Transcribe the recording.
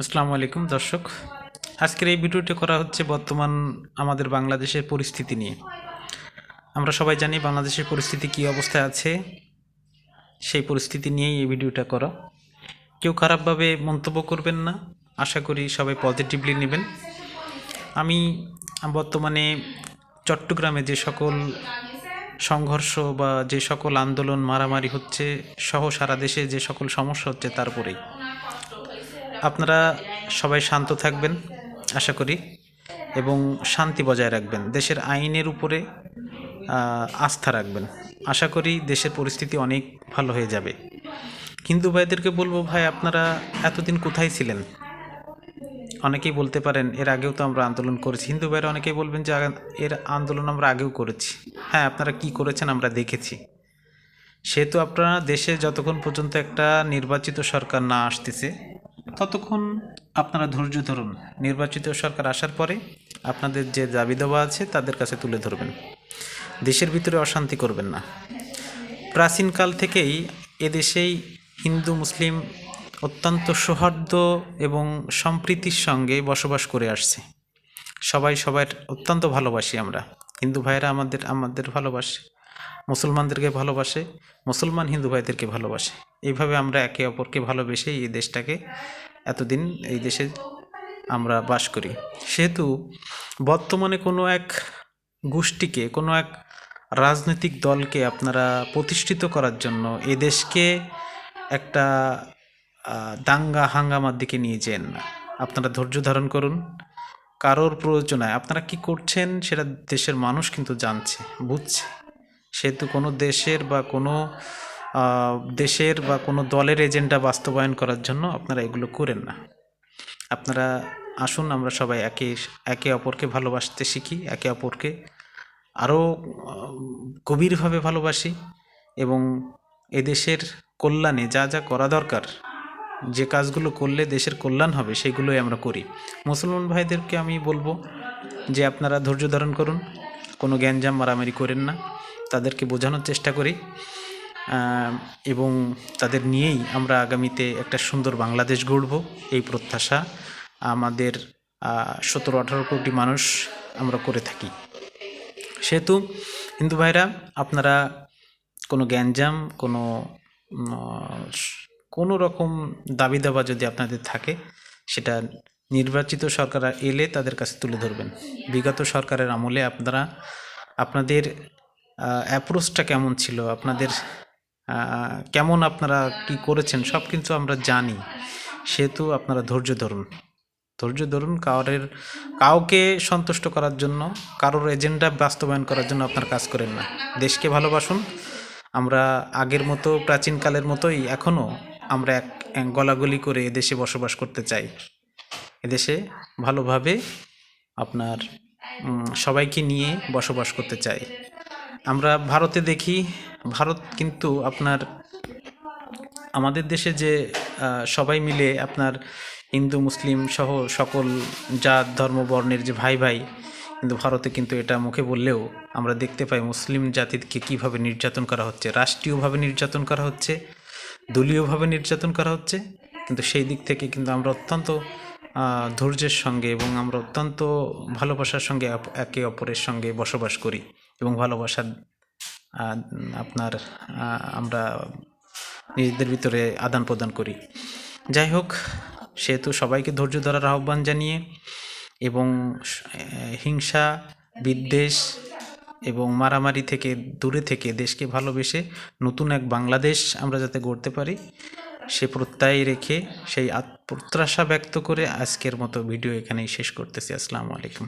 আসসালামু আলাইকুম, দর্শক। আজকের এই ভিডিওটি করা হচ্ছে বর্তমান আমাদের বাংলাদেশের পরিস্থিতি নিয়ে। আমরা সবাই জানি বাংলাদেশের পরিস্থিতি কী অবস্থায় আছে। সেই পরিস্থিতি নিয়েই এই ভিডিওটা করা। কেউ খারাপভাবে মন্তব্য করবেন না। আশা করি সবাই পজিটিভলি নেবেন। আমি বর্তমানে চট্টগ্রামে যে সকল সংঘর্ষ বা যে সকল আন্দোলন মারামারি হচ্ছে, সহ সারা দেশে যে সকল সমস্যা হচ্ছে তারপরেই আপনারা সবাই শান্ত থাকবেন, আশা করি, এবং শান্তি বজায় রাখবেন। দেশের আইনের উপরে আস্থা রাখবেন। আশা করি দেশের পরিস্থিতি অনেক ভালো হয়ে যাবে। হিন্দু ভাইদেরকে বলব, ভাই, আপনারা এতদিন কোথায় ছিলেন? অনেকেই বলতে পারেন, এর আগেও তো আমরা আন্দোলন করেছি। হিন্দু ভাইরা অনেকেই বলবেন যে এর আন্দোলন আমরা আগেও করেছি। হ্যাঁ আপনারা কি করেছেন আমরা দেখেছি। সেহেতু আপনারা দেশে যতক্ষণ পর্যন্ত একটা নির্বাচিত সরকার না আসতেছে ততক্ষণ আপনারা ধৈর্য ধরুন। নির্বাচিত সরকার আসার পরে আপনাদের যে দাবি দেওয়া আছে তাদের কাছে তুলে ধরবেন। দেশের ভিতরে অশান্তি করবেন না। প্রাচীনকাল থেকেই এদেশেই হিন্দু, মুসলিম অত্যন্ত সৌহার্দ্য এবং সম্প্রীতির সঙ্গে বসবাস করে আসছে। সবাই সবার অত্যন্ত ভালোবাসি আমরা। হিন্দু ভাইয়েরা আমাদের আমাদের ভালোবাসে। মুসলমানদেরকে ভালোবাসে, মুসলমান হিন্দু ভাইদেরকে ভালোবাসে। এইভাবে আমরা একে অপরকে ভালোবেসে এই দেশটাকে এতদিন এই দেশে আমরা বাস করি। সেহেতু বর্তমানে কোনো এক গোষ্ঠীকে, কোনো এক রাজনৈতিক দলকে আপনারা প্রতিষ্ঠিত করার জন্য এ দেশকে একটা দাঙ্গা হাঙ্গামার দিকে নিয়ে যেন না। আপনারা ধৈর্য ধারণ করুন। কারোর প্রয়োজনায় আপনারা কি করছেন সেটা দেশের মানুষ কিন্তু জানছে, বুঝছে। সেহেতু কোনো দেশের বা কোনো দেশের বা কোনো দলের এজেন্ডা বাস্তবায়ন করার জন্য আপনারা এগুলো করেন না। আপনারা আসুন, আমরা সবাই একে একে অপরকে ভালোবাসতে শিখি, একে অপরকে আরও গভীরভাবে ভালোবাসি এবং এদেশের কল্যাণে যা যা করা দরকার, যে কাজগুলো করলে দেশের কল্যাণ হবে সেগুলোই আমরা করি। মুসলমান ভাইদেরকে আমি বলব যে আপনারা ধৈর্য ধারণ করুন, কোনো জ্ঞানজাম মারামারি করেন না। তাদেরকে বোঝানোর চেষ্টা করি এবং তাদের নিয়েই আমরা আগামীতে একটা সুন্দর বাংলাদেশ গড়ব, এই প্রত্যাশা আমাদের সতেরো আঠারো কোটি মানুষ আমরা করে থাকি। সেহেতু হিন্দু ভাইরা, আপনারা কোনো জ্ঞানজাম কোনো কোনো রকম দাবি দাবা যদি আপনাদের থাকে, সেটা নির্বাচিত সরকার এলে তাদের কাছে তুলে ধরবেন। বিগত সরকারের আমলে আপনারা, আপনাদের অ্যাপ্রোচটা কেমন ছিল? আপনাদের কেমন আপনারা কি করেছেন? সব কিন্তু আমরা জানি। সেহেতু আপনারা ধৈর্য ধরুন। ধৈর্য ধরুন কারের কাউকে সন্তুষ্ট করার জন্য, কারোর এজেন্ডা বাস্তবায়ন করার জন্য আপনার কাজ করেন না। দেশকে ভালোবাসুন। আমরা আগের মতো, প্রাচীনকালের মতোই এখনও আমরা এক গলাগলি করে এদেশে বসবাস করতে চাই। এদেশে ভালোভাবে আপনার সবাইকে নিয়ে বসবাস করতে চাই। আমরা ভারতে দেখি, ভারত কিন্তু আপনার, আমাদের দেশে যে সবাই মিলে আপনার হিন্দু, মুসলিম সহ সকল জাত, ধর্ম, বর্ণের যে ভাই ভাই, কিন্তু ভারতে কিন্তু এটা মুখে বললেও আমরা দেখতে পাই মুসলিম জাতিকে কীভাবে নির্যাতন করা হচ্ছে, রাষ্ট্রীয়ভাবে নির্যাতন করা হচ্ছে, দলীয়ভাবে নির্যাতন করা হচ্ছে, কিন্তু সেই দিক থেকে কিন্তু আমরা অত্যন্ত ধৈর্যের সঙ্গে এবং আমরা অত্যন্ত ভালোবাসার সঙ্গে একে অপরের সঙ্গে বসবাস করি। এবং ভালোবাসা আপনার আমরা নিজেদের ভিতরে আদান প্রদান করি। যাই হোক, সেহেতু সবাইকে ধৈর্য ধরার আহ্বান জানিয়ে এবং হিংসা, বিদ্বেষ এবং মারামারি থেকে দূরে থেকে দেশকে ভালোবেসে নতুন এক বাংলাদেশ আমরা যাতে গড়তে পারি, সে প্রত্যয় রেখে সেই প্রত্যাশা ব্যক্ত করে আজকের মতো ভিডিও এখানেই শেষ করতেছি। আসসালামু আলাইকুম।